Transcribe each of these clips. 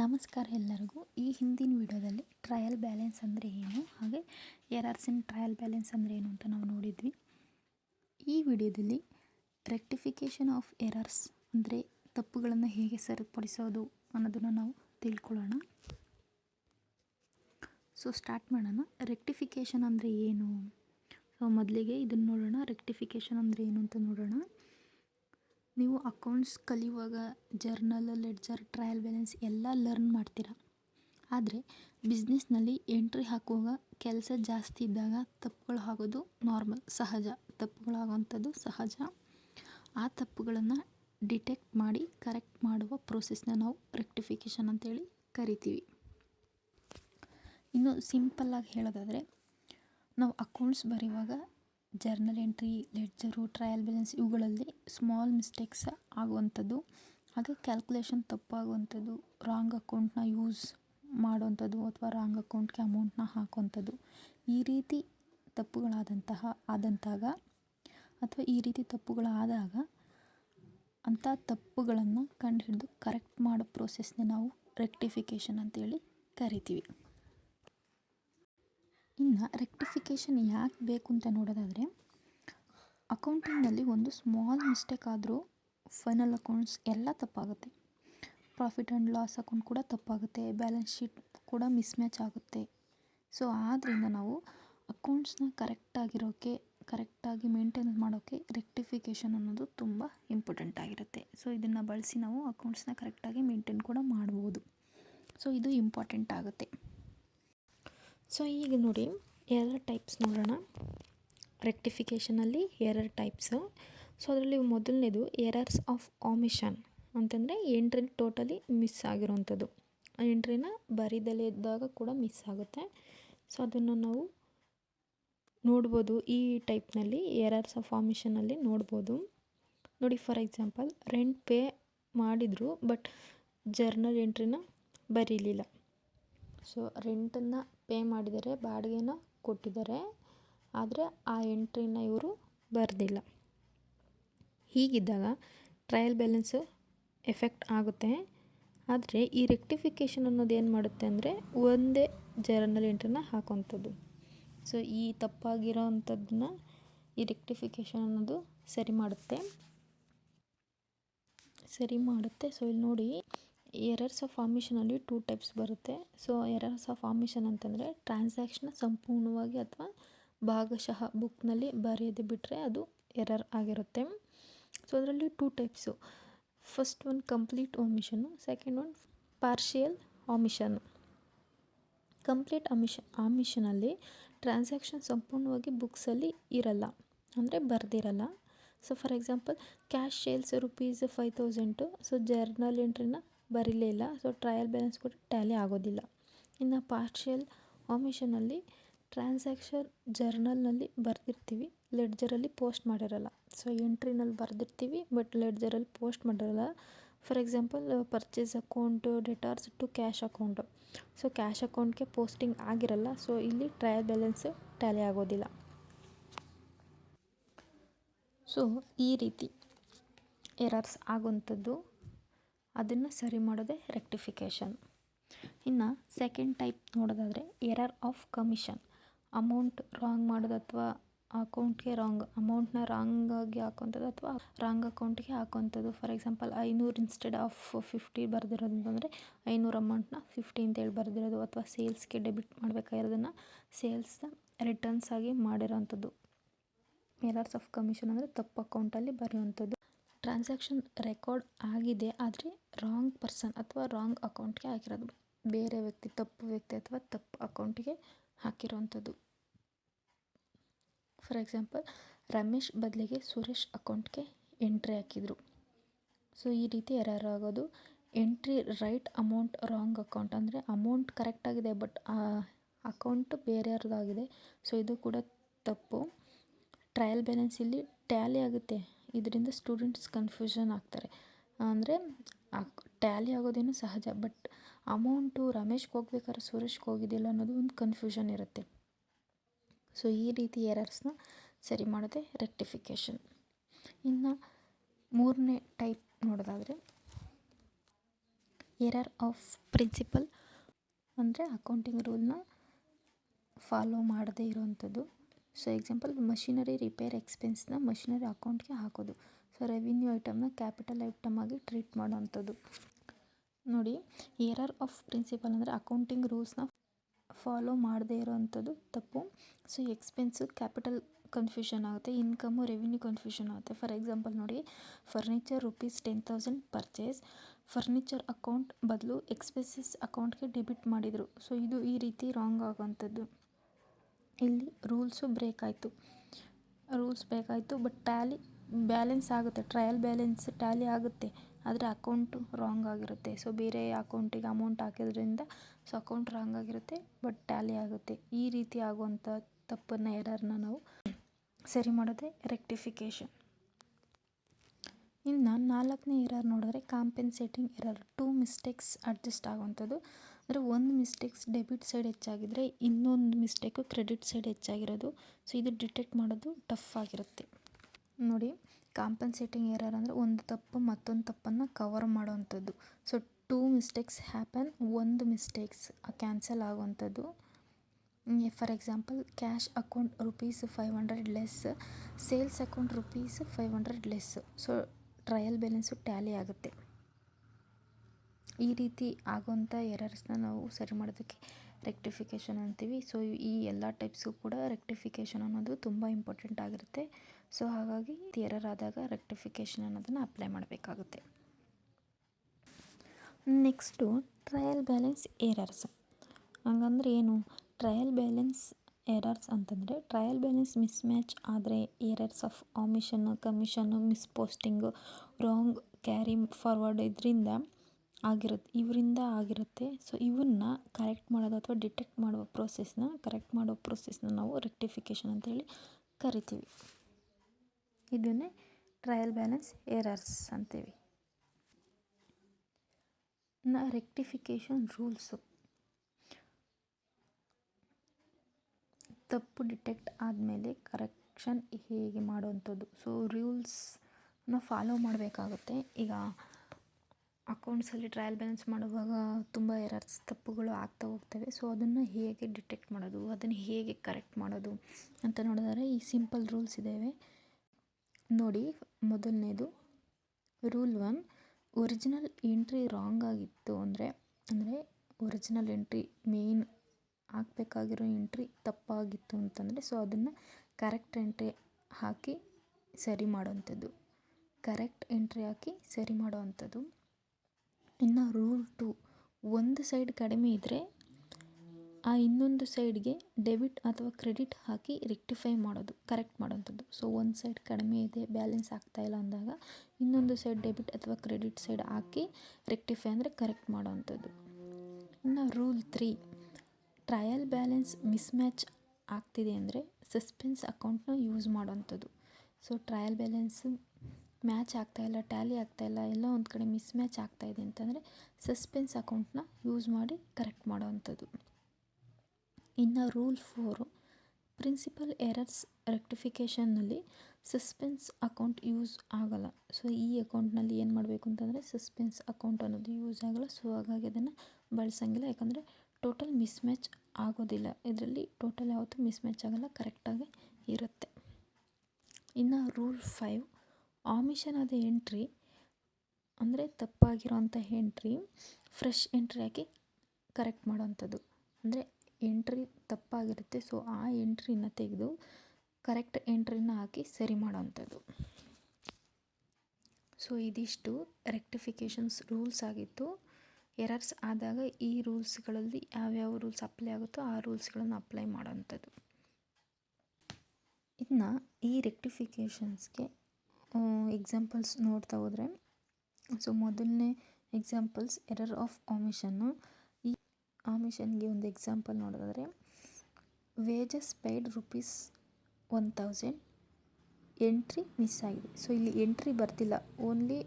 ನಮಸ್ಕಾರ ಎಲ್ಲರಿಗೂ. ಈ ಹಿಂದಿನ ವಿಡಿಯೋದಲ್ಲಿ ಟ್ರಯಲ್ ಬ್ಯಾಲೆನ್ಸ್ ಅಂದರೆ ಏನು? ಹಾಗೆ ಎರರ್ಸ್ ಇನ್ ಟ್ರಯಲ್ ಬ್ಯಾಲೆನ್ಸ್ ಅಂದರೆ ಏನು ಅಂತ ನಾವು ನೋಡಿದ್ವಿ. ಈ ವಿಡಿಯೋದಲ್ಲಿ ರೆಕ್ಟಿಫಿಕೇಷನ್ ಆಫ್ ಎರರ್ಸ್ ಅಂದರೆ ತಪ್ಪುಗಳನ್ನು ಹೇಗೆ ಸರಿಪಡಿಸೋದು ಅನ್ನೋದನ್ನು ನಾವು ತಿಳ್ಕೊಳ್ಳೋಣ. ಸೊ ಸ್ಟಾರ್ಟ್ ಮಾಡೋಣ. ರೆಕ್ಟಿಫಿಕೇಷನ್ ಅಂದರೆ ಏನು? ಸೊ ಮೊದಲಿಗೆ ಇದನ್ನು ನೋಡೋಣ. ರೆಕ್ಟಿಫಿಕೇಷನ್ ಅಂದರೆ ಏನು ಅಂತ ನೋಡೋಣ. ನೀವು ಅಕೌಂಟ್ಸ್ ಕಲಿಯುವಾಗ ಜರ್ನಲ್ ಲೆಡ್ಜರ್ ಟ್ರಯಲ್ ಬ್ಯಾಲೆನ್ಸ್ ಎಲ್ಲ ಲರ್ನ್ ಮಾಡ್ತೀರಾ. ಆದರೆ ಬಿಸ್ನೆಸ್ನಲ್ಲಿ ಎಂಟ್ರಿ ಹಾಕುವಾಗ ಕೆಲಸ ಜಾಸ್ತಿ ಇದ್ದಾಗ ತಪ್ಪುಗಳು ಆಗೋದು ನಾರ್ಮಲ್ ಸಹಜ. ತಪ್ಪುಗಳಾಗುವಂಥದ್ದು ಸಹಜ. ಆ ತಪ್ಪುಗಳನ್ನು ಡಿಟೆಕ್ಟ್ ಮಾಡಿ ಕರೆಕ್ಟ್ ಮಾಡುವ ಪ್ರೋಸೆಸ್ನ ನಾವು ರೆಕ್ಟಿಫಿಕೇಷನ್ ಅಂತೇಳಿ ಕರಿತೀವಿ. ಇನ್ನು ಸಿಂಪಲ್ಲಾಗಿ ಹೇಳೋದಾದರೆ, ನಾವು ಅಕೌಂಟ್ಸ್ ಬರೆಯುವಾಗ journal entry, ledger, trial balance ಇವುಗಳಲ್ಲಿ ಸ್ಮಾಲ್ ಮಿಸ್ಟೇಕ್ಸ್ ಆಗುವಂಥದ್ದು, ಹಾಗೆ ಕ್ಯಾಲ್ಕುಲೇಷನ್ ತಪ್ಪಾಗುವಂಥದ್ದು, ರಾಂಗ್ ಅಕೌಂಟ್ನ ಯೂಸ್ ಮಾಡುವಂಥದ್ದು ಅಥವಾ ರಾಂಗ್ ಅಕೌಂಟ್ಗೆ ಅಮೌಂಟ್ನ ಹಾಕುವಂಥದ್ದು, ಈ ರೀತಿ ತಪ್ಪುಗಳಾದಂತಹ, ಆದಂತಾಗ ಅಥವಾ ಈ ರೀತಿ ತಪ್ಪುಗಳಾದಾಗ ಅಂಥ ತಪ್ಪುಗಳನ್ನು ಕಂಡುಹಿಡಿದು ಕರೆಕ್ಟ್ ಮಾಡೋ ಪ್ರೋಸೆಸ್ನ ನಾವು ರೆಕ್ಟಿಫಿಕೇಷನ್ ಅಂತೇಳಿ ಕರಿತೀವಿ. ಇನ್ನು ರೆಕ್ಟಿಫಿಕೇಷನ್ ಯಾಕೆ ಬೇಕು ಅಂತ ನೋಡೋದಾದರೆ ಅಕೌಂಟಿಂಗ್ನಲ್ಲಿ ಒಂದು ಸ್ಮಾಲ್ ಮಿಸ್ಟೇಕ್ ಆದರೂ ಫೈನಲ್ ಅಕೌಂಟ್ಸ್ ಎಲ್ಲ ತಪ್ಪಾಗುತ್ತೆ. ಪ್ರಾಫಿಟ್ ಆ್ಯಂಡ್ ಲಾಸ್ ಅಕೌಂಟ್ ಕೂಡ ತಪ್ಪಾಗುತ್ತೆ. ಬ್ಯಾಲೆನ್ಸ್ ಶೀಟ್ ಕೂಡ ಮಿಸ್ಮ್ಯಾಚ್ ಆಗುತ್ತೆ. ಸೊ ಆದ್ದರಿಂದ ನಾವು ಅಕೌಂಟ್ಸ್ನ ಕರೆಕ್ಟಾಗಿರೋಕ್ಕೆ ಕರೆಕ್ಟಾಗಿ ಮೇಂಟೈನ್ ಮಾಡೋಕ್ಕೆ ರೆಕ್ಟಿಫಿಕೇಷನ್ ಅನ್ನೋದು ತುಂಬ ಇಂಪಾರ್ಟೆಂಟ್ ಆಗಿರುತ್ತೆ. ಸೊ ಇದನ್ನು ಬಳಸಿ ನಾವು ಅಕೌಂಟ್ಸ್ನ ಕರೆಕ್ಟಾಗಿ ಮೇಂಟೈನ್ ಕೂಡ ಮಾಡ್ಬೋದು. ಸೊ ಇದು ಇಂಪಾರ್ಟೆಂಟ್ ಆಗುತ್ತೆ. ಸೊ ಈಗ ನೋಡಿ ಎರರ್ ಟೈಪ್ಸ್ ನೋಡೋಣ. ರೆಕ್ಟಿಫಿಕೇಷನಲ್ಲಿ ಎರರ್ ಟೈಪ್ಸು ಸೊ ಅದರಲ್ಲಿ ಮೊದಲನೇದು ಎರರ್ಸ್ ಆಫ್ ಆಮಿಷನ್ ಅಂತಂದರೆ ಎಂಟ್ರಿ ಟೋಟಲಿ ಮಿಸ್ ಆಗಿರೋವಂಥದ್ದು. ಎಂಟ್ರಿನ ಬರಿದಲ್ಲೇ ಇದ್ದಾಗ ಕೂಡ ಮಿಸ್ ಆಗುತ್ತೆ. ಸೊ ಅದನ್ನು ನಾವು ನೋಡ್ಬೋದು ಈ ಟೈಪ್ನಲ್ಲಿ ಎರರ್ಸ್ ಆಫ್ ಆಮಿಷನಲ್ಲಿ ನೋಡ್ಬೋದು. ನೋಡಿ ಫಾರ್ ಎಕ್ಸಾಂಪಲ್ ರೆಂಟ್ ಪೇ ಮಾಡಿದರು ಬಟ್ ಜರ್ನಲ್ ಎಂಟ್ರಿನ ಬರೀಲಿಲ್ಲ. ಸೊ ರೆಂಟನ್ನು ಪೇ ಮಾಡಿದ್ದಾರೆ ಬಾಡಿಗೆನ ಕೊಟ್ಟಿದ್ದಾರೆ. ಆದರೆ ಆ ಎಂಟ್ರಿನ ಇವರು ಬರೆದಿಲ್ಲ. ಹೀಗಿದ್ದಾಗ ಟ್ರಯಲ್ ಬ್ಯಾಲೆನ್ಸು ಎಫೆಕ್ಟ್ ಆಗುತ್ತೆ. ಆದರೆ ಈ ರೆಕ್ಟಿಫಿಕೇಷನ್ ಅನ್ನೋದು ಏನು ಮಾಡುತ್ತೆ ಅಂದರೆ ಒಂದೇ ಜರ್ನಲ್ ಎಂಟ್ರಿನ ಹಾಕುವಂಥದ್ದು. ಸೊ ಈ ತಪ್ಪಾಗಿರೋ ಅಂಥದ್ದನ್ನ ಈ ರೆಕ್ಟಿಫಿಕೇಷನ್ ಅನ್ನೋದು ಸರಿ ಮಾಡುತ್ತೆ. ಸರಿ ಮಾಡುತ್ತೆ. ಸೊ ಇಲ್ಲಿ ನೋಡಿ ಎರರ್ಸ್ ಆಫ್ ಆಮಿಷನಲ್ಲಿ ಟೂ ಟೈಪ್ಸ್ ಬರುತ್ತೆ. ಸೊ ಎರರ್ಸ್ ಆಫ್ ಆಮಿಷನ್ ಅಂತಂದರೆ ಟ್ರಾನ್ಸಾಕ್ಷನ್ ಸಂಪೂರ್ಣವಾಗಿ ಅಥವಾ ಭಾಗಶಃ ಬುಕ್ನಲ್ಲಿ ಬರೆಯದೆ ಬಿಟ್ಟರೆ ಅದು ಎರರ್ ಆಗಿರುತ್ತೆ. ಸೊ ಅದರಲ್ಲಿ two types first one complete omission second one partial omission complete ಆಮಿಷ ಆಮಿಷನಲ್ಲಿ ಟ್ರಾನ್ಸಾಕ್ಷನ್ ಸಂಪೂರ್ಣವಾಗಿ ಬುಕ್ಸಲ್ಲಿ ಇರಲ್ಲ, ಅಂದರೆ ಬರೆದಿರಲ್ಲ. So for example cash sales rupees five thousand so journal ಎಂಟ್ರಿನ ಬರೀಲೇ ಇಲ್ಲ. ಸೊ ಟ್ರಯಲ್ ಬ್ಯಾಲೆನ್ಸ್ ಕೂಡ ಟ್ಯಾಲಿ ಆಗೋದಿಲ್ಲ. ಇನ್ನು ಪಾರ್ಷಿಯಲ್ ಆಮಿಷನಲ್ಲಿ ಟ್ರಾನ್ಸಾಕ್ಷನ್ ಜರ್ನಲ್ನಲ್ಲಿ ಬರೆದಿರ್ತೀವಿ. ಲೆಡ್ಜರಲ್ಲಿ ಪೋಸ್ಟ್ ಮಾಡಿರಲ್ಲ. ಸೊ ಎಂಟ್ರಿನಲ್ಲಿ ಬರೆದಿರ್ತೀವಿ ಬಟ್ ಲೆಡ್ಜರಲ್ಲಿ ಪೋಸ್ಟ್ ಮಾಡಿರಲ್ಲ. For example purchase account debtors to cash account so cash ಅಕೌಂಟ್ಗೆ ಪೋಸ್ಟಿಂಗ್ ಆಗಿರಲ್ಲ. ಸೊ ಇಲ್ಲಿ ಟ್ರಯಲ್ ಬ್ಯಾಲೆನ್ಸ್ ಟ್ಯಾಲಿ ಆಗೋದಿಲ್ಲ. ಸೊ ಈ ರೀತಿ ಎರರ್ಸ್ ಆಗುವಂಥದ್ದು. ಅದನ್ನು ಸರಿ ಮಾಡೋದೇ ರೆಕ್ಟಿಫಿಕೇಷನ್ ಇನ್ನು ಸೆಕೆಂಡ್ ಟೈಪ್ ನೋಡೋದಾದರೆ error of commission amount wrong ಮಾಡೋದು ಅಥವಾ ಅಕೌಂಟ್ಗೆ ರಾಂಗ್ ಅಮೌಂಟ್ನ ರಾಂಗಾಗಿ ಹಾಕೋಂಥದ್ದು ಅಥವಾ ರಾಂಗ್ ಅಕೌಂಟ್ಗೆ ಹಾಕೋಂಥದ್ದು ಫಾರ್ ಎಕ್ಸಾಂಪಲ್ ಐನೂರು ಇನ್ಸ್ಟೆಡ್ ಆಫ್ ಫಿಫ್ಟಿ ಬರೆದಿರೋದು ಅಂತಂದರೆ ಐನೂರು ಅಮೌಂಟ್ನ ಫಿಫ್ಟಿ ಅಂತೇಳಿ ಬರೆದಿರೋದು ಅಥವಾ ಸೇಲ್ಸ್ಗೆ ಡೆಬಿಟ್ ಮಾಡಬೇಕಾಗಿರೋದನ್ನು ಸೇಲ್ಸ್ ರಿಟರ್ನ್ಸ್ ಆಗಿ ಮಾಡಿರೋವಂಥದ್ದು ಎರರ್ಸ್ ಆಫ್ ಕಮಿಷನ್ ಅಂದರೆ ತಪ್ಪು ಅಕೌಂಟಲ್ಲಿ ಬರೆಯುವಂಥದ್ದು. ಟ್ರಾನ್ಸಾಕ್ಷನ್ ರೆಕಾರ್ಡ್ ಆಗಿದೆ ಆದರೆ ರಾಂಗ್ ಪರ್ಸನ್ ಅಥವಾ ರಾಂಗ್ ಅಕೌಂಟ್ಗೆ ಹಾಕಿರೋದು. ಬೇರೆ ವ್ಯಕ್ತಿ, ತಪ್ಪು ವ್ಯಕ್ತಿ ಅಥವಾ ತಪ್ಪು ಅಕೌಂಟಿಗೆ ಹಾಕಿರೋವಂಥದ್ದು. ಫಾರ್ ಎಕ್ಸಾಂಪಲ್ ರಮೇಶ್ ಬದಲಿಗೆ ಸುರೇಶ್ ಅಕೌಂಟ್ಗೆ ಎಂಟ್ರಿ ಹಾಕಿದರು. ಸೊ ಈ ರೀತಿ ಎರರ್ ಆಗೋದು. Entry right amount wrong account ಅಂದರೆ ಅಮೌಂಟ್ ಕರೆಕ್ಟಾಗಿದೆ ಬಟ್ ಅಕೌಂಟ್ ಬೇರೆಯವ್ರದ್ದಾಗಿದೆ ಸೊ ಇದು ಕೂಡ ತಪ್ಪು. ಟ್ರಯಲ್ ಬ್ಯಾಲೆನ್ಸ್ ಇಲ್ಲಿ ಟ್ಯಾಲಿ ಆಗುತ್ತೆ. ಇದರಿಂದ ಸ್ಟೂಡೆಂಟ್ಸ್ ಕನ್ಫ್ಯೂಷನ್ ಆಗ್ತಾರೆ. ಅಂದರೆ ಟ್ಯಾಲಿ ಆಗೋದೇನು ಸಹಜ ಬಟ್ ಅಮೌಂಟು ರಮೇಶ್ಗೆ ಹೋಗ್ಬೇಕಾದ್ರೆ ಸುರೇಶ್ಗೆ ಹೋಗಿದ್ದಿಲ್ಲ ಅನ್ನೋದು ಒಂದು ಕನ್ಫ್ಯೂಷನ್ ಇರುತ್ತೆ. ಸೊ ಈ ರೀತಿ ಎರರ್ಸ್ನ ಸರಿ ಮಾಡೋದೆ ರೆಕ್ಟಿಫಿಕೇಷನ್ ಇನ್ನು ಮೂರನೇ ಟೈಪ್ ನೋಡೋದಾದರೆ ಎರರ್ ಆಫ್ ಪ್ರಿನ್ಸಿಪಲ್ ಅಂದರೆ ಅಕೌಂಟಿಂಗ್ ರೂಲ್ನ ಫಾಲೋ ಮಾಡದೇ ಇರೋವಂಥದ್ದು. ಸೊ ಎಕ್ಸಾಂಪಲ್ ಮಷಿನರಿ ರಿಪೇರ್ ಎಕ್ಸ್ಪೆನ್ಸ್ನ ಮಷಿನರಿ ಅಕೌಂಟ್ಗೆ ಹಾಕೋದು. ಸೊ ರೆವಿನ್ಯೂ ಐಟಮ್ನ ಕ್ಯಾಪಿಟಲ್ ಐಟಮ್ ಆಗಿ ಟ್ರೀಟ್ ಮಾಡೋವಂಥದ್ದು ನೋಡಿ ಎರರ್ ಆಫ್ ಪ್ರಿನ್ಸಿಪಲ್ ಅಂದರೆ ಅಕೌಂಟಿಂಗ್ ರೂಲ್ಸ್ನ ಫಾಲೋ ಮಾಡದೇ ಇರೋವಂಥದ್ದು ತಪ್ಪು. ಸೊ ಎಕ್ಸ್ಪೆನ್ಸು ಕ್ಯಾಪಿಟಲ್ ಕನ್ಫ್ಯೂಷನ್ ಆಗುತ್ತೆ ಇನ್ಕಮು ರೆವಿನ್ಯೂ ಕನ್ಫ್ಯೂಷನ್ ಆಗುತ್ತೆ. ಫಾರ್ ಎಕ್ಸಾಂಪಲ್ ನೋಡಿ furniture rupees ten thousand purchase furniture account ಬದಲು ಎಕ್ಸ್ಪೆನ್ಸಸ್ ಅಕೌಂಟ್ಗೆ ಡೆಬಿಟ್ ಮಾಡಿದರು. ಸೊ ಇದು ಈ ರೀತಿ ರಾಂಗ್ ಆಗೋವಂಥದ್ದು ಇಲ್ಲಿ ರೂಲ್ಸು ಬ್ರೇಕ್ ಆಯಿತು ರೂಲ್ಸ್ ಬೇಕಾಯಿತು, ಬಟ್ ಟ್ಯಾಲಿ ಬ್ಯಾಲೆನ್ಸ್ ಆಗುತ್ತೆ. ಟ್ರಯಲ್ ಬ್ಯಾಲೆನ್ಸ್ ಟ್ಯಾಲಿ ಆಗುತ್ತೆ. ಆದರೆ ಅಕೌಂಟು ರಾಂಗ್ ಆಗಿರುತ್ತೆ. ಸೊ, ಬೇರೆ ಅಕೌಂಟಿಗೆ ಅಮೌಂಟ್ ಹಾಕಿದ್ರಿಂದ ಸೊ, ಅಕೌಂಟ್ ರಾಂಗ್ ಆಗಿರುತ್ತೆ, ಬಟ್ ಟ್ಯಾಲಿ ಆಗುತ್ತೆ. ಈ ರೀತಿ ಆಗುವಂಥ ತಪ್ಪನ್ನು, ಎರರ್ನ ನಾವು ಸರಿ ಮಾಡೋದೇ ರೆಕ್ಟಿಫಿಕೇಷನ್. ಇನ್ನು ನಾಲ್ಕನೇ ಎರರ್ ನೋಡಿದ್ರೆ compensating error. Two mistakes adjust ಆಗುವಂಥದ್ದು. ಅಂದರೆ ಒಂದು ಮಿಸ್ಟೇಕ್ಸ್ ಡೆಬಿಟ್ ಸೈಡ್ ಹೆಚ್ಚಾಗಿದ್ದರೆ ಇನ್ನೊಂದು ಮಿಸ್ಟೇಕು ಕ್ರೆಡಿಟ್ ಸೈಡ್ ಹೆಚ್ಚಾಗಿರೋದು. ಸೊ ಇದು ಡಿಟೆಕ್ಟ್ ಮಾಡೋದು ಟಫ್ ಆಗಿರುತ್ತೆ. ನೋಡಿ ಕಾಂಪನ್ಸೇಟಿಂಗ್ ಎರರ್ ಅಂದರೆ ಒಂದು ತಪ್ಪು ಮತ್ತೊಂದು ತಪ್ಪನ್ನು ಕವರ್ ಮಾಡೋವಂಥದ್ದು. ಸೊ ಟೂ ಮಿಸ್ಟೇಕ್ಸ್ ಹ್ಯಾಪನ್ ಒಂದು ಮಿಸ್ಟೇಕ್ಸ್ ಕ್ಯಾನ್ಸಲ್ ಆಗುವಂಥದ್ದು. For example cash account rupees five hundred less sales account rupees five hundred less so trial balance tally ಆಗುತ್ತೆ. ಈ ರೀತಿ ಆಗುವಂಥ ಎರರ್ಸ್ನ ನಾವು ಸರಿ ಮಾಡೋದಕ್ಕೆ ರೆಕ್ಟಿಫಿಕೇಷನ್ ಅಂತೀವಿ. ಸೊ ಈ ಎಲ್ಲ ಟೈಪ್ಸ್ಗೂ ಕೂಡ ರೆಕ್ಟಿಫಿಕೇಷನ್ ಅನ್ನೋದು ತುಂಬ ಇಂಪಾರ್ಟೆಂಟ್ ಆಗಿರುತ್ತೆ. ಸೊ ಹಾಗಾಗಿ ಎರರ್ ಆದಾಗ ರೆಕ್ಟಿಫಿಕೇಷನ್ ಅನ್ನೋದನ್ನು ಅಪ್ಲೈ ಮಾಡಬೇಕಾಗುತ್ತೆ. ನೆಕ್ಸ್ಟು ಟ್ರಯಲ್ ಬ್ಯಾಲೆನ್ಸ್ ಎರರ್ಸ್ ಹಂಗಂದ್ರೆ ಏನು? ಟ್ರಯಲ್ ಬ್ಯಾಲೆನ್ಸ್ ಎರರ್ಸ್ ಅಂತಂದರೆ ಟ್ರಯಲ್ ಬ್ಯಾಲೆನ್ಸ್ ಮಿಸ್ ಮ್ಯಾಚ್ ಆದರೆ errors of omission commission misposting wrong carry forward ಇದರಿಂದ ಆಗಿರುತ್ತೆ ಇವರಿಂದ ಆಗಿರುತ್ತೆ. ಸೊ ಇವನ್ನ ಕರೆಕ್ಟ್ ಮಾಡೋದು ಅಥವಾ ಡಿಟೆಕ್ಟ್ ಮಾಡುವ ಪ್ರೋಸೆಸ್ನ ಕರೆಕ್ಟ್ ಮಾಡೋ ಪ್ರೋಸೆಸ್ನ ನಾವು ರೆಕ್ಟಿಫಿಕೇಷನ್ ಅಂತೇಳಿ ಕರಿತೀವಿ. ಇದನ್ನೇ ಟ್ರಯಲ್ ಬ್ಯಾಲೆನ್ಸ್ ಏರರ್ಸ್ ಅಂತೀವಿ. ನ ರೆಕ್ಟಿಫಿಕೇಷನ್ ರೂಲ್ಸು ತಪ್ಪು ಡಿಟೆಕ್ಟ್ ಆದಮೇಲೆ ಕರೆಕ್ಷನ್ ಹೇಗೆ ಮಾಡುವಂಥದ್ದು. ಸೊ ರೂಲ್ಸ್ನ ಫಾಲೋ ಮಾಡಬೇಕಾಗುತ್ತೆ. ಈಗ ಅಕೌಂಟ್ಸಲ್ಲಿ ಟ್ರಯಲ್ ಬ್ಯಾಲೆನ್ಸ್ ಮಾಡುವಾಗ ತುಂಬ ಎರರ್ಸ್ ತಪ್ಪುಗಳು ಆಗ್ತಾ ಹೋಗ್ತವೆ. ಸೊ, ಅದನ್ನು ಹೇಗೆ ಡಿಟೆಕ್ಟ್ ಮಾಡೋದು, ಅದನ್ನು ಹೇಗೆ ಕರೆಕ್ಟ್ ಮಾಡೋದು ಅಂತ ನೋಡಿದರೆ ಈ ಸಿಂಪಲ್ ರೂಲ್ಸ್ ಇದ್ದಾವೆ ನೋಡಿ, ಮೊದಲನೇದು. Rule one, original entry wrong ಆಗಿತ್ತು ಅಂದರೆ ಅಂದರೆ ಒರಿಜಿನಲ್ ಎಂಟ್ರಿ ಮೇನ್ ಹಾಕ್ಬೇಕಾಗಿರೋ ಎಂಟ್ರಿ ತಪ್ಪಾಗಿತ್ತು ಅಂತಂದರೆ, ಸೊ, ಅದನ್ನು ಕರೆಕ್ಟ್ ಎಂಟ್ರಿ ಹಾಕಿ ಸರಿ ಮಾಡೋವಂಥದ್ದು. ಕರೆಕ್ಟ್ ಎಂಟ್ರಿ ಹಾಕಿ ಸರಿ ಮಾಡೋವಂಥದ್ದು. ಇನ್ನು ರೂಲ್ ಟು ಒಂದು ಸೈಡ್ ಕಡಿಮೆ ಇದ್ದರೆ ಆ ಇನ್ನೊಂದು ಸೈಡ್ಗೆ ಡೆಬಿಟ್ ಅಥವಾ ಕ್ರೆಡಿಟ್ ಹಾಕಿ ರೆಕ್ಟಿಫೈ ಮಾಡೋದು ಕರೆಕ್ಟ್ ಮಾಡೋವಂಥದ್ದು ಸೊ ಒಂದು ಸೈಡ್ ಕಡಿಮೆ ಇದೆ ಬ್ಯಾಲೆನ್ಸ್ ಆಗ್ತಾಯಿಲ್ಲ ಅಂದಾಗ ಇನ್ನೊಂದು ಸೈಡ್ ಡೆಬಿಟ್ ಅಥವಾ ಕ್ರೆಡಿಟ್ ಸೈಡ್ ಹಾಕಿ ರೆಕ್ಟಿಫೈ ಅಂದರೆ ಕರೆಕ್ಟ್ ಮಾಡೋವಂಥದ್ದು ಇನ್ನು rule three trial balance mismatch ಆಗ್ತಿದೆ ಅಂದರೆ ಸಸ್ಪೆನ್ಸ್ ಅಕೌಂಟ್ನ ಯೂಸ್ ಮಾಡೋವಂಥದ್ದು ಸೊ ಟ್ರಯಲ್ ಬ್ಯಾಲೆನ್ಸು ಮ್ಯಾಚ್ ಇಲ್ಲ, ಟ್ಯಾಲಿ ಆಗ್ತಾಯಿಲ್ಲ ಎಲ್ಲ ಒಂದು ಕಡೆ ಮಿಸ್ ಮ್ಯಾಚ್ ಆಗ್ತಾಯಿದೆ ಅಂತಂದರೆ ಸಸ್ಪೆನ್ಸ್ ಅಕೌಂಟ್ನ ಯೂಸ್ ಮಾಡಿ ಕರೆಕ್ಟ್ ಮಾಡೋವಂಥದ್ದು. ಇನ್ನು ರೂಲ್ ಫೋರು, ಪ್ರಿನ್ಸಿಪಲ್ ಎರರ್ಸ್ ರೆಕ್ಟಿಫಿಕೇಷನ್ನಲ್ಲಿ ಸಸ್ಪೆನ್ಸ್ ಅಕೌಂಟ್ ಯೂಸ್ ಆಗೋಲ್ಲ. ಸೊ ಈ ಅಕೌಂಟ್ನಲ್ಲಿ ಏನು ಮಾಡಬೇಕು ಅಂತಂದರೆ ಸಸ್ಪೆನ್ಸ್ ಅಕೌಂಟ್ ಅನ್ನೋದು ಯೂಸ್ ಆಗೋಲ್ಲ. ಸೊ ಹಾಗಾಗಿ ಅದನ್ನು ಬಳಸಂಗಿಲ್ಲ. ಯಾಕಂದರೆ ಟೋಟಲ್ ಮಿಸ್ ಮ್ಯಾಚ್ ಆಗೋದಿಲ್ಲ. ಇದರಲ್ಲಿ ಟೋಟಲ್ ಯಾವತ್ತೂ ಮಿಸ್ ಮ್ಯಾಚ್ ಆಗೋಲ್ಲ, ಕರೆಕ್ಟಾಗಿ ಇರುತ್ತೆ. ಇನ್ನು ರೂಲ್ ಫೈವ್ ಆಮಿಷನ್ ಆದ ಎಂಟ್ರಿ ಅಂದರೆ ತಪ್ಪಾಗಿರೋಂಥ ಎಂಟ್ರಿ ಫ್ರೆಶ್ ಎಂಟ್ರಿ ಹಾಕಿ ಕರೆಕ್ಟ್ ಮಾಡೋವಂಥದ್ದು. ಅಂದರೆ ಎಂಟ್ರಿ ತಪ್ಪಾಗಿರುತ್ತೆ ಸೊ ಆ ಎಂಟ್ರಿನ ತೆಗೆದು ಕರೆಕ್ಟ್ ಎಂಟ್ರಿನ ಹಾಕಿ ಸರಿ ಮಾಡೋವಂಥದ್ದು. ಸೊ ಇದಿಷ್ಟು ರೆಕ್ಟಿಫಿಕೇಷನ್ಸ್ ರೂಲ್ಸ್ ಆಗಿತ್ತು. ಎರರ್ಸ್ ಆದಾಗ ಈ ರೂಲ್ಸ್ಗಳಲ್ಲಿ ಯಾವ್ಯಾವ ರೂಲ್ಸ್ ಅಪ್ಲೈ ಆಗುತ್ತೋ ಆ ರೂಲ್ಸ್ಗಳನ್ನು ಅಪ್ಲೈ ಮಾಡೋವಂಥದ್ದು. ಇನ್ನು ಈ ರೆಕ್ಟಿಫಿಕೇಷನ್ಸ್ಗೆ ಎಕ್ಸಾಂಪಲ್ಸ್ ನೋಡ್ತಾ ಹೋದರೆ. ಸೊ ಮೊದಲನೇ ಎಕ್ಸಾಂಪಲ್ಸ್ ಎರರ್ ಆಫ್ ಆಮಿಷನ್ನು ಈ ಆಮಿಷನ್ಗೆ ಒಂದು ಎಕ್ಸಾಂಪಲ್ ನೋಡೋದಾದರೆ wages paid rupees one thousand entry miss ಆಗಿದೆ. ಸೊ ಇಲ್ಲಿ ಎಂಟ್ರಿ ಬರ್ತಿಲ್ಲ ಓನ್ಲಿ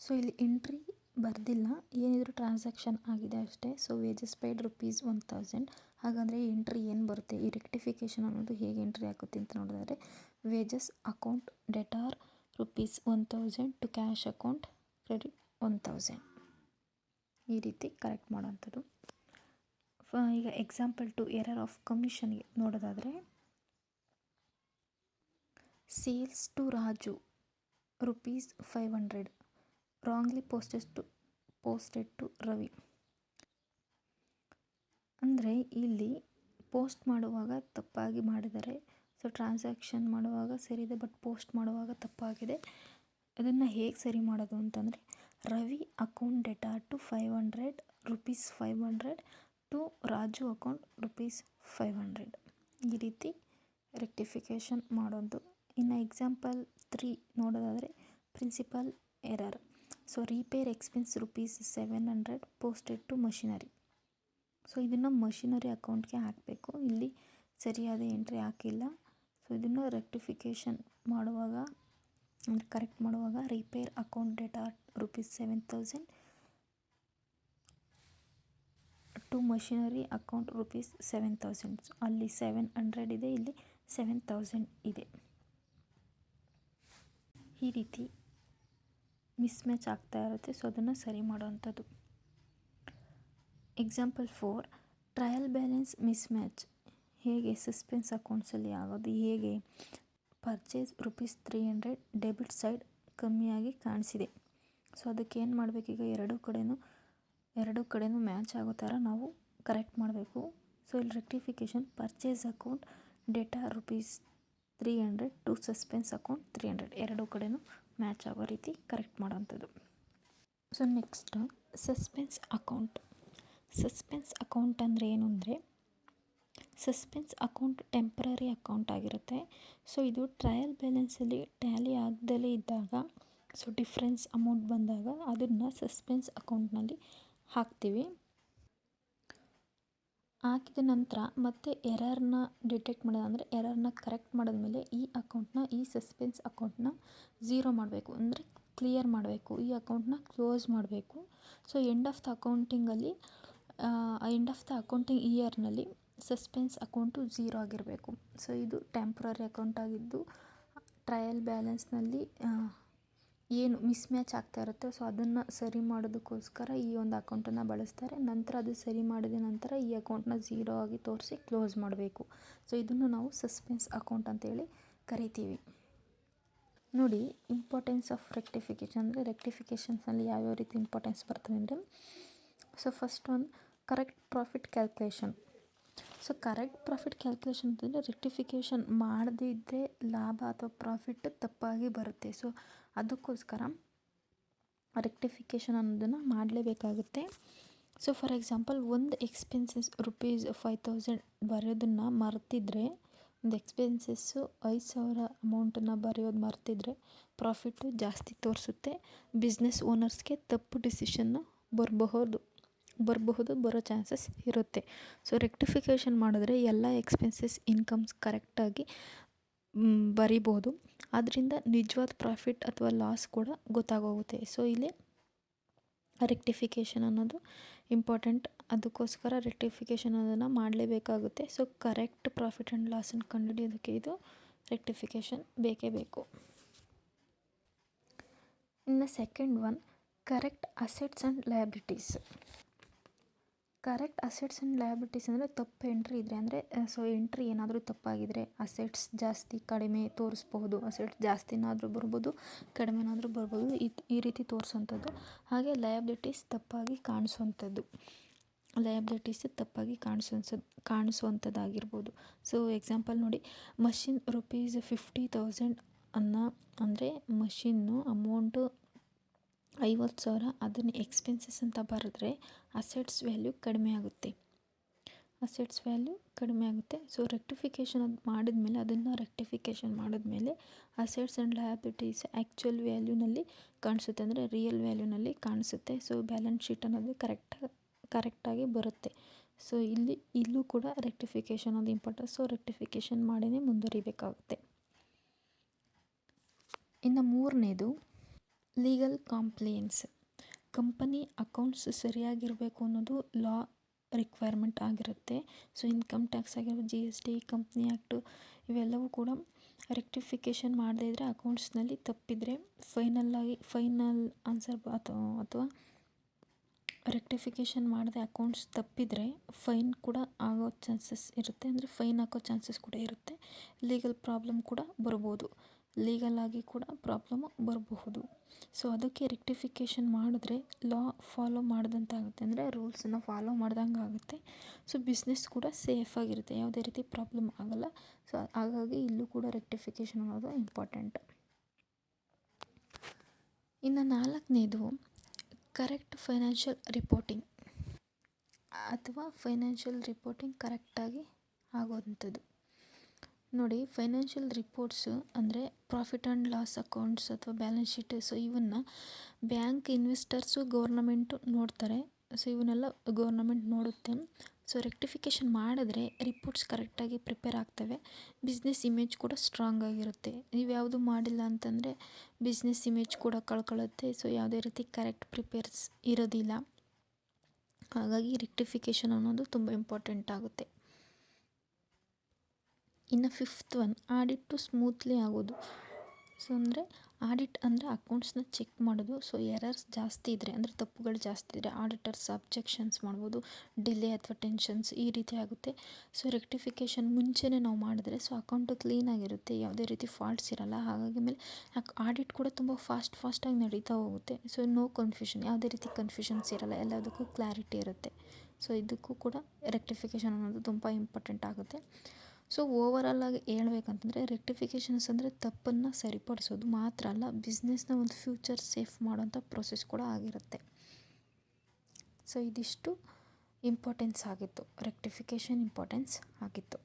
ಸೊ ಇಲ್ಲಿ ಎಂಟ್ರಿ ಬರ್ದಿಲ್ಲ, ಏನಿದ್ರು ಟ್ರಾನ್ಸಾಕ್ಷನ್ ಆಗಿದೆ ಅಷ್ಟೇ. So wages paid rupees one thousand ಹಾಗಾದರೆ ಎಂಟ್ರಿ ಏನು ಬರುತ್ತೆ? ಈ ರೆಕ್ಟಿಫಿಕೇಶನ್ ಅನ್ನೋದು ಹೇಗೆ ಎಂಟ್ರಿ ಆಗುತ್ತೆ ಅಂತ ನೋಡಿದ್ರೆ wages account debtor rupees one thousand to cash account credit one thousand ಈ ರೀತಿ ಕರೆಕ್ಟ್ ಮಾಡೋವಂಥದ್ದು. ಈಗ ಎಕ್ಸಾಂಪಲ್ ಟು ಎರರ್ ಆಫ್ ಕಮಿಷನ್ಗೆ ನೋಡೋದಾದರೆ sales to Raju rupees five hundred wrongly posted to posted to Ravi. ಅಂದರೆ ಇಲ್ಲಿ ಪೋಸ್ಟ್ ಮಾಡುವಾಗ ತಪ್ಪಾಗಿ ಮಾಡಿದ್ದಾರೆ ಸೊ ಟ್ರಾನ್ಸಾಕ್ಷನ್ ಮಾಡುವಾಗ ಸರಿ ಇದೆ ಬಟ್ ಪೋಸ್ಟ್ ಮಾಡುವಾಗ ತಪ್ಪಾಗಿದೆ. ಅದನ್ನು ಹೇಗೆ ಸರಿ ಮಾಡೋದು ಅಂತಂದರೆ, Ravi account data to five hundred rupees five hundred to Raju account rupees five hundred ಈ ರೀತಿ ರೆಕ್ಟಿಫಿಕೇಷನ್ ಮಾಡೋದು. ಇನ್ನು ಎಕ್ಸಾಂಪಲ್ ತ್ರೀ ನೋಡೋದಾದರೆ principle error so repair expense rupees seven hundred posted to machinery so ಇದನ್ನು ಮಷಿನರಿ ಅಕೌಂಟ್ಗೆ ಹಾಕಬೇಕು. ಇಲ್ಲಿ ಸರಿಯಾದ ಎಂಟ್ರಿ ಹಾಕಿಲ್ಲ. ಸೊ ಇದನ್ನು ರೆಕ್ಟಿಫಿಕೇಷನ್ ಮಾಡುವಾಗ, ಅಂದರೆ ಕರೆಕ್ಟ್ ಮಾಡುವಾಗ repair account data rupees seven thousand to machinery account rupees seven thousand ಅಲ್ಲಿ ಸೆವೆನ್ ಹಂಡ್ರೆಡ್ ಇದೆ, ಇಲ್ಲಿ ಸೆವೆನ್ ತೌಸಂಡ್ ಇದೆ. ಈ ರೀತಿ ಮಿಸ್ಮ್ಯಾಚ್ ಆಗ್ತಾ ಇರುತ್ತೆ ಸೊ ಅದನ್ನು ಸರಿ ಮಾಡೋವಂಥದ್ದು. Example four trial balance mismatch ಹೇಗೆ ಸಸ್ಪೆನ್ಸ್ ಅಕೌಂಟ್ಸಲ್ಲಿ ಆಗೋದು ಹೇಗೆ purchase rupees three hundred debit side ಕಮ್ಮಿಯಾಗಿ ಕಾಣಿಸಿದೆ. ಸೊ ಅದಕ್ಕೆ ಏನು ಮಾಡಬೇಕೀಗ ಎರಡೂ ಕಡೆಯೂ ಎರಡೂ ಕಡೆಯೂ ಮ್ಯಾಚ್ ಆಗೋ ಥರ ನಾವು ಕರೆಕ್ಟ್ ಮಾಡಬೇಕು. ಸೊ ಇಲ್ಲಿ rectification purchase account data rupees three hundred to suspense account three hundred ಎರಡೂ ಕಡೆಯೂ ಮ್ಯಾಚ್ ಆಗೋ ರೀತಿ correct ಮಾಡೋವಂಥದ್ದು. So next suspense account suspense account ಅಂದರೆ ಏನು ಅಂದರೆ ಸಸ್ಪೆನ್ಸ್ ಅಕೌಂಟ್, ಟೆಂಪ್ರರಿ ಅಕೌಂಟ್ ಆಗಿರುತ್ತೆ. ಸೊ, ಇದು ಟ್ರಯಲ್ ಬ್ಯಾಲೆನ್ಸಲ್ಲಿ ಟ್ಯಾಲಿ ಆಗದಲೇ ಇದ್ದಾಗ, ಸೊ, ಡಿಫ್ರೆನ್ಸ್ ಅಮೌಂಟ್ ಬಂದಾಗ ಅದನ್ನು ಸಸ್ಪೆನ್ಸ್ ಅಕೌಂಟ್ನಲ್ಲಿ ಹಾಕ್ತೀವಿ. ಹಾಕಿದ ನಂತರ ಮತ್ತೆ ಎರರ್ನ ಡಿಟೆಕ್ಟ್ ಮಾಡೋದು ಅಂದರೆ ಎರರ್ನ ಕರೆಕ್ಟ್ ಮಾಡಿದ್ಮೇಲೆ ಈ ಅಕೌಂಟ್ನ, ಈ ಸಸ್ಪೆನ್ಸ್ ಅಕೌಂಟ್ನ ಝೀರೋ ಮಾಡಬೇಕು. ಅಂದರೆ ಕ್ಲಿಯರ್ ಮಾಡಬೇಕು. ಈ ಅಕೌಂಟ್ನ ಕ್ಲೋಸ್ ಮಾಡಬೇಕು. ಸೊ ಎಂಡ್ ಆಫ್ ದ ಅಕೌಂಟಿಂಗಲ್ಲಿ ಎಂಡ್ ಆಫ್ ದ ಅಕೌಂಟಿಂಗ್ ಇಯರ್ನಲ್ಲಿ ಸಸ್ಪೆನ್ಸ್ ಅಕೌಂಟು ಝೀರೋ ಆಗಿರಬೇಕು. ಸೊ, ಇದು ಟೆಂಪ್ರರಿ ಅಕೌಂಟ್ ಆಗಿದ್ದು, ಟ್ರಯಲ್ ಬ್ಯಾಲೆನ್ಸ್ನಲ್ಲಿ ಏನು ಮಿಸ್ಮ್ಯಾಚ್ ಆಗ್ತಾ ಇರುತ್ತೆ. ಸೊ, ಅದನ್ನು ಸರಿ ಮಾಡೋದಕ್ಕೋಸ್ಕರ ಈ ಒಂದು ಅಕೌಂಟನ್ನು ಬಳಸ್ತಾರೆ. ನಂತರ ಅದು ಸರಿ ಮಾಡಿದ ನಂತರ ಈ ಅಕೌಂಟ್ನ ಝೀರೋ ಆಗಿ ತೋರಿಸಿ ಕ್ಲೋಸ್ ಮಾಡಬೇಕು. ಸೊ, ಇದನ್ನು ನಾವು ಸಸ್ಪೆನ್ಸ್ ಅಕೌಂಟ್ ಅಂತೇಳಿ ಕರಿತೀವಿ. ನೋಡಿ, ಇಂಪಾರ್ಟೆನ್ಸ್ ಆಫ್ ರೆಕ್ಟಿಫಿಕೇಷನ್. ಅಂದರೆ ರೆಕ್ಟಿಫಿಕೇಷನ್ಸ್ನಲ್ಲಿ ಯಾವ್ಯಾವ ರೀತಿ ಇಂಪಾರ್ಟೆನ್ಸ್ ಬರ್ತದೆ ಅಂದರೆ, ಸೊ, ಫಸ್ಟ್ ಒಂದು correct profit calculation. So correct profit calculation ಅಂತಂದರೆ ರೆಕ್ಟಿಫಿಕೇಷನ್ ಮಾಡದಿದ್ದರೆ ಲಾಭ ಅಥವಾ ಪ್ರಾಫಿಟ್ ತಪ್ಪಾಗಿ ಬರುತ್ತೆ. ಸೊ ಅದಕ್ಕೋಸ್ಕರ ರೆಕ್ಟಿಫಿಕೇಷನ್ ಅನ್ನೋದನ್ನು ಮಾಡಲೇಬೇಕಾಗುತ್ತೆ. ಸೊ ಫಾರ್ ಎಕ್ಸಾಂಪಲ್ ಒಂದು ಎಕ್ಸ್ಪೆನ್ಸಸ್ ರುಪೀಸ್ ಫೈವ್ ತೌಸಂಡ್ ಬರೆಯೋದನ್ನು ಮರೆತಿದ್ರೆ, ಒಂದು ಎಕ್ಸ್ಪೆನ್ಸಸ್ಸು ಐದು ಸಾವಿರ ಅಮೌಂಟನ್ನು ಬರೆಯೋದು ಮರೆತಿದ್ರೆ ಪ್ರಾಫಿಟ್ಟು ಜಾಸ್ತಿ ತೋರಿಸುತ್ತೆ. ಬಿಸ್ನೆಸ್ ಓನರ್ಸ್ಗೆ ತಪ್ಪು ಡಿಸಿಷನ್ನು ಬರಬಹುದು. ಬರಬಹುದು, ಬರೋ ಚಾನ್ಸಸ್ ಇರುತ್ತೆ. ಸೊ ರೆಕ್ಟಿಫಿಕೇಷನ್ ಮಾಡಿದ್ರೆ ಎಲ್ಲ ಎಕ್ಸ್ಪೆನ್ಸಸ್ ಇನ್ಕಮ್ಸ್ ಕರೆಕ್ಟಾಗಿ ಬರಿಬೋದು ಅದರಿಂದ ನಿಜವಾದ ಪ್ರಾಫಿಟ್ ಅಥವಾ ಲಾಸ್ ಕೂಡ ಗೊತ್ತಾಗೋಗುತ್ತೆ. ಸೊ ಇಲ್ಲಿ ರೆಕ್ಟಿಫಿಕೇಷನ್ ಅನ್ನೋದು ಇಂಪಾರ್ಟೆಂಟ್ ಅದಕ್ಕೋಸ್ಕರ ರೆಕ್ಟಿಫಿಕೇಷನ್ ಅನ್ನೋದನ್ನು ಮಾಡಲೇಬೇಕಾಗುತ್ತೆ. ಸೊ ಕರೆಕ್ಟ್ ಪ್ರಾಫಿಟ್ ಆ್ಯಂಡ್ ಲಾಸನ್ನು ಕಂಡುಹಿಡಿಯೋದಕ್ಕೆ ಇದು ರೆಕ್ಟಿಫಿಕೇಷನ್ ಬೇಕೇ ಬೇಕು. ಇನ್ನು second one correct assets and liabilities correct assets and liabilities ಅಂದರೆ ತಪ್ಪು ಎಂಟ್ರಿ ಇದ್ದರೆ ಅಂದರೆ ಸೊ ಎಂಟ್ರಿ ಏನಾದರೂ ತಪ್ಪಾಗಿದ್ದರೆ ಅಸೆಟ್ಸ್ ಜಾಸ್ತಿ ಕಡಿಮೆ ತೋರಿಸ್ಬೋದು ಅಸೆಟ್ಸ್ ಜಾಸ್ತಿನಾದರೂ ಬರ್ಬೋದು ಕಡಿಮೆನಾದರೂ ಬರ್ಬೋದು ಇದು ಈ ರೀತಿ ತೋರಿಸೋಂಥದ್ದು. ಹಾಗೆ ಲಯಬಿಲಿಟೀಸ್ ತಪ್ಪಾಗಿ ಕಾಣಿಸುವಂಥದ್ದು ಲಯಬಿಲಿಟೀಸ್ ತಪ್ಪಾಗಿ ಕಾಣಿಸೋ ಕಾಣಿಸುವಂಥದ್ದಾಗಿರ್ಬೋದು ಸೊ ಎಕ್ಸಾಂಪಲ್ ನೋಡಿ ಮಷಿನ್ ರುಪೀಸ್ ಫಿಫ್ಟಿ ತೌಸಂಡ್ ಅನ್ನ ಅಂದರೆ ಮಷಿನ್ನು ಅಮೌಂಟು ಐವತ್ತು ಸಾವಿರ, ಅದನ್ನು ಎಕ್ಸ್ಪೆನ್ಸಸ್ ಅಂತ ಬರೆದ್ರೆ ಅಸೆಟ್ಸ್ ವ್ಯಾಲ್ಯೂ ಕಡಿಮೆ ಆಗುತ್ತೆ. ಅಸೆಟ್ಸ್ ವ್ಯಾಲ್ಯೂ ಕಡಿಮೆ ಆಗುತ್ತೆ. ಸೊ ರೆಕ್ಟಿಫಿಕೇಷನ್ ಅದು ಮಾಡಿದ್ಮೇಲೆ, ಅದನ್ನು ರೆಕ್ಟಿಫಿಕೇಷನ್ ಮಾಡಿದ್ಮೇಲೆ ಅಸೆಟ್ಸ್ ಆ್ಯಂಡ್ ಲಯಬಿಲಿಟೀಸ್ ಆ್ಯಕ್ಚುಯಲ್ ವ್ಯಾಲ್ಯೂನಲ್ಲಿ ಕಾಣಿಸುತ್ತೆ. ಅಂದರೆ ರಿಯಲ್ ವ್ಯಾಲ್ಯೂನಲ್ಲಿ ಕಾಣಿಸುತ್ತೆ. ಸೊ ಬ್ಯಾಲೆನ್ಸ್ ಶೀಟ್ ಅನ್ನೋದು ಕರೆಕ್ಟ್ ಕರೆಕ್ಟಾಗಿ ಬರುತ್ತೆ. ಸೊ ಇಲ್ಲಿ, ಇಲ್ಲೂ ಕೂಡ ರೆಕ್ಟಿಫಿಕೇಷನ್ ಅನ್ನೋದು ಇಂಪಾರ್ಟೆಂಟ್ ಸೊ ರೆಕ್ಟಿಫಿಕೇಷನ್ ಮಾಡಿನೇ ಮುಂದುವರಿಬೇಕಾಗುತ್ತೆ. ಇನ್ನು ಮೂರನೇದು ಲೀಗಲ್ ಕಾಂಪ್ಲೇನ್ಸ್ ಕಂಪನಿ ಅಕೌಂಟ್ಸ್ ಸರಿಯಾಗಿರಬೇಕು ಅನ್ನೋದು ಲಾ ರಿಕ್ವೈರ್ಮೆಂಟ್ ಆಗಿರುತ್ತೆ. ಸೊ ಇನ್ಕಮ್ ಟ್ಯಾಕ್ಸ್ ಆಗಿರ್ಬೋದು G S T company act ಇವೆಲ್ಲವೂ ಕೂಡ ರೆಕ್ಟಿಫಿಕೇಷನ್ ಮಾಡದೇ ಇದ್ದರೆ ಅಕೌಂಟ್ಸ್ನಲ್ಲಿ ತಪ್ಪಿದರೆ ಫೈನಲ್ಲಾಗಿ ಫೈನಲ್ ಆನ್ಸರ್ ಅಥವಾ ಅಥವಾ ರೆಕ್ಟಿಫಿಕೇಷನ್ ಮಾಡದೆ ಅಕೌಂಟ್ಸ್ ತಪ್ಪಿದರೆ ಫೈನ್ ಕೂಡ ಆಗೋ ಚಾನ್ಸಸ್ ಇರುತ್ತೆ. ಅಂದರೆ ಫೈನ್ ಹಾಕೋ ಚಾನ್ಸಸ್ ಕೂಡ ಇರುತ್ತೆ. ಲೀಗಲ್ ಪ್ರಾಬ್ಲಮ್ ಕೂಡ ಬರ್ಬೋದು. ಲೀಗಲ್ ಆಗಿ ಕೂಡ ಪ್ರಾಬ್ಲಮ್ ಬರಬಹುದು. ಸೊ ಅದಕ್ಕೆ ರೆಕ್ಟಿಫಿಕೇಷನ್ ಮಾಡಿದ್ರೆ ಲಾ ಫಾಲೋ ಮಾಡಿದಂತಾಗುತ್ತೆ. ಅಂದರೆ ರೂಲ್ಸನ್ನು ಫಾಲೋ ಮಾಡ್ದಂಗೆ ಆಗುತ್ತೆ. ಸೊ ಬಿಸ್ನೆಸ್ ಕೂಡ ಸೇಫಾಗಿರುತ್ತೆ ಯಾವುದೇ ರೀತಿ ಪ್ರಾಬ್ಲಮ್ ಆಗಲ್ಲ. ಸೊ ಹಾಗಾಗಿ ಇಲ್ಲೂ ಕೂಡ ರೆಕ್ಟಿಫಿಕೇಷನ್ ಅನ್ನೋದು ಇಂಪಾರ್ಟೆಂಟ್ ಇನ್ನು ನಾಲ್ಕನೇದು ಕರೆಕ್ಟ್ ಫೈನಾನ್ಷಿಯಲ್ ರಿಪೋರ್ಟಿಂಗ್ ಅಥವಾ ಫೈನಾನ್ಷಿಯಲ್ ರಿಪೋರ್ಟಿಂಗ್ ಕರೆಕ್ಟಾಗಿ ಆಗೋವಂಥದ್ದು. ನೋಡಿ ಫೈನಾನ್ಷಿಯಲ್ ರಿಪೋರ್ಟ್ಸು ಅಂದರೆ ಪ್ರಾಫಿಟ್ ಆ್ಯಂಡ್ ಲಾಸ್ ಅಕೌಂಟ್ಸ್ ಅಥವಾ ಬ್ಯಾಲೆನ್ಸ್ ಶೀಟ್ ಸೊ ಇವನ್ನು ಬ್ಯಾಂಕ್ ಇನ್ವೆಸ್ಟರ್ಸು ಗೌರ್ನಮೆಂಟು ನೋಡ್ತಾರೆ. ಸೊ ಇವನ್ನೆಲ್ಲ ಗೌರ್ನಮೆಂಟ್ ನೋಡುತ್ತೆ. ಸೊ ರೆಕ್ಟಿಫಿಕೇಷನ್ ಮಾಡಿದ್ರೆ ರಿಪೋರ್ಟ್ಸ್ ಕರೆಕ್ಟಾಗಿ ಪ್ರಿಪೇರ್ ಆಗ್ತವೆ. ಬಿಸ್ನೆಸ್ ಇಮೇಜ್ ಕೂಡ ಸ್ಟ್ರಾಂಗ್ ಆಗಿರುತ್ತೆ. ನೀವು ಯಾವುದು ಮಾಡಿಲ್ಲ ಅಂತಂದರೆ ಬಿಸ್ನೆಸ್ ಇಮೇಜ್ ಕೂಡ ಕಳ್ಕೊಳ್ಳುತ್ತೆ ಸೊ ಯಾವುದೇ ರೀತಿ ಕರೆಕ್ಟ್ ಪ್ರಿಪೇರ್ಸ್ ಇರೋದಿಲ್ಲ. ಹಾಗಾಗಿ ರೆಕ್ಟಿಫಿಕೇಷನ್ ಅನ್ನೋದು ತುಂಬ ಇಂಪಾರ್ಟೆಂಟ್ ಆಗುತ್ತೆ. ಇನ್ನು ಫಿಫ್ತ್ ಒನ್ ಆಡಿಟ್ಟು ಸ್ಮೂತ್ಲಿ ಆಗೋದು. ಸೊ ಅಂದರೆ, ಆಡಿಟ್ ಅಂದರೆ ಅಕೌಂಟ್ಸ್ನ ಚೆಕ್ ಮಾಡೋದು. ಸೊ ಎರರ್ಸ್ ಜಾಸ್ತಿ ಇದ್ದರೆ ಅಂದರೆ ತಪ್ಪುಗಳು ಜಾಸ್ತಿ ಇದ್ದರೆ ಆಡಿಟರ್ಸ್ ಅಬ್ಜೆಕ್ಷನ್ಸ್ ಮಾಡ್ಬೋದು. ಡಿಲೇ ಅಥವಾ ಟೆನ್ಷನ್ಸ್ ಈ ರೀತಿ ಆಗುತ್ತೆ. ಸೊ ರೆಕ್ಟಿಫಿಕೇಷನ್ ಮುಂಚೆನೇ ನಾವು ಮಾಡಿದ್ರೆ ಸೊ ಅಕೌಂಟು ಕ್ಲೀನಾಗಿರುತ್ತೆ ಯಾವುದೇ ರೀತಿ ಫಾಲ್ಟ್ಸ್ ಇರೋಲ್ಲ. ಹಾಗಾಗಿ ಮೇಲೆ ಆಡಿಟ್ ಕೂಡ ತುಂಬ ಫಾಸ್ಟ್ ಫಾಸ್ಟಾಗಿ ನಡೀತಾ ಹೋಗುತ್ತೆ. ಸೊ ನೋ ಕನ್ಫ್ಯೂಷನ್ ಯಾವುದೇ ರೀತಿ ಕನ್ಫ್ಯೂಷನ್ಸ್ ಇರಲ್ಲ. ಎಲ್ಲದಕ್ಕೂ ಕ್ಲಾರಿಟಿ ಇರುತ್ತೆ. ಸೊ ಇದಕ್ಕೂ ಕೂಡ ರೆಕ್ಟಿಫಿಕೇಷನ್ ಅನ್ನೋದು ತುಂಬ ಇಂಪಾರ್ಟೆಂಟ್ ಆಗುತ್ತೆ. ಸೊ ಓವರಾಲಾಗಿ ಹೇಳ್ಬೇಕಂತಂದರೆ ರೆಕ್ಟಿಫಿಕೇಷನ್ಸ್ ಅಂದರೆ ತಪ್ಪನ್ನು ಸರಿಪಡಿಸೋದು ಮಾತ್ರ ಅಲ್ಲ ಬಿಸ್ನೆಸ್ನ ಒಂದು ಫ್ಯೂಚರ್ ಸೇಫ್ ಮಾಡೋಂಥ ಪ್ರೊಸೆಸ್ ಕೂಡ ಆಗಿರುತ್ತೆ. ಸೊ ಇದಿಷ್ಟು ಇಂಪಾರ್ಟೆನ್ಸ್ ಆಗಿತ್ತು. ರೆಕ್ಟಿಫಿಕೇಷನ್ ಇಂಪಾರ್ಟೆನ್ಸ್ ಆಗಿತ್ತು.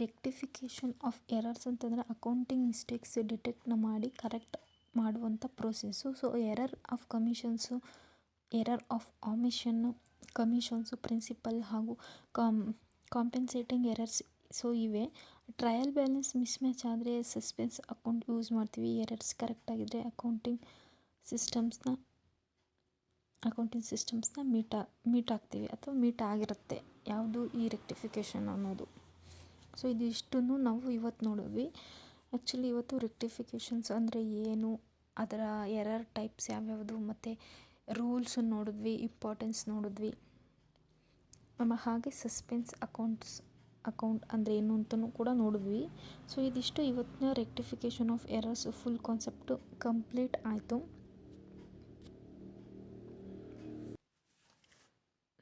ರೆಕ್ಟಿಫಿಕೇಷನ್ ಆಫ್ ಎರರ್ಸ್ ಅಂತಂದರೆ ಅಕೌಂಟಿಂಗ್ ಮಿಸ್ಟೇಕ್ಸ್ ಡಿಟೆಕ್ಟ್ನ ಮಾಡಿ ಕರೆಕ್ಟ್ ಮಾಡುವಂಥ process so error of commissions error of omission commissions principle ಹಾಗೂ ಕಾಮ್ ಕಾಂಪೆನ್ಸೇಟಿಂಗ್ ಎರರ್ಸ್ ಸೊ ಇವೆ. ಟ್ರಯಲ್ ಬ್ಯಾಲೆನ್ಸ್ ಮಿಸ್ ಮ್ಯಾಚ್ ಆದರೆ ಸಸ್ಪೆನ್ಸ್ ಅಕೌಂಟ್ ಯೂಸ್ ಮಾಡ್ತೀವಿ. ಎರರ್ಸ್ ಕರೆಕ್ಟಾಗಿದ್ದರೆ ಅಕೌಂಟಿಂಗ್ ಸಿಸ್ಟಮ್ಸ್ನ ಅಕೌಂಟಿಂಗ್ ಸಿಸ್ಟಮ್ಸ್ನ ಮೀಟ್ ಮೀಟ್ ಆಗ್ತೀವಿ. ಅಥವಾ ಮೀಟ್ ಆಗಿರುತ್ತೆ. ಯಾವುದು ಈ ರೆಕ್ಟಿಫಿಕೇಷನ್ ಅನ್ನೋದು. ಸೊ ಇದಿಷ್ಟನ್ನು ನಾವು ಇವತ್ತು ನೋಡಿದ್ವಿ. ಆ್ಯಕ್ಚುಲಿ ಇವತ್ತು ರೆಕ್ಟಿಫಿಕೇಷನ್ಸ್ ಅಂದರೆ ಏನು? ಅದರ ಎರರ್ ಟೈಪ್ಸ್ ಯಾವ್ಯಾವುದು? ಮತ್ತು ರೂಲ್ಸ್ ನೋಡಿದ್ವಿ ಇಂಪಾರ್ಟೆನ್ಸ್ ನೋಡಿದ್ವಿ. ನಮ್ಮ ಹಾಗೆ ಸಸ್ಪೆನ್ಸ್ ಅಕೌಂಟ್ಸ್, ಅಕೌಂಟ್ ಅಂದರೆ ಏನು ಅಂತಲೂ ಕೂಡ ನೋಡಿದ್ವಿ. ಸೊ ಇದಿಷ್ಟು ಇವತ್ತಿನ rectification of errors full concept complete ಆಯಿತು.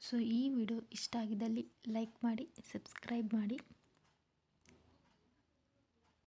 ಸೊ ಈ ವಿಡಿಯೋ ಇಷ್ಟ ಆಗಿದ್ದಲ್ಲಿ ಲೈಕ್ ಮಾಡಿ ಸಬ್ಸ್ಕ್ರೈಬ್ ಮಾಡಿ.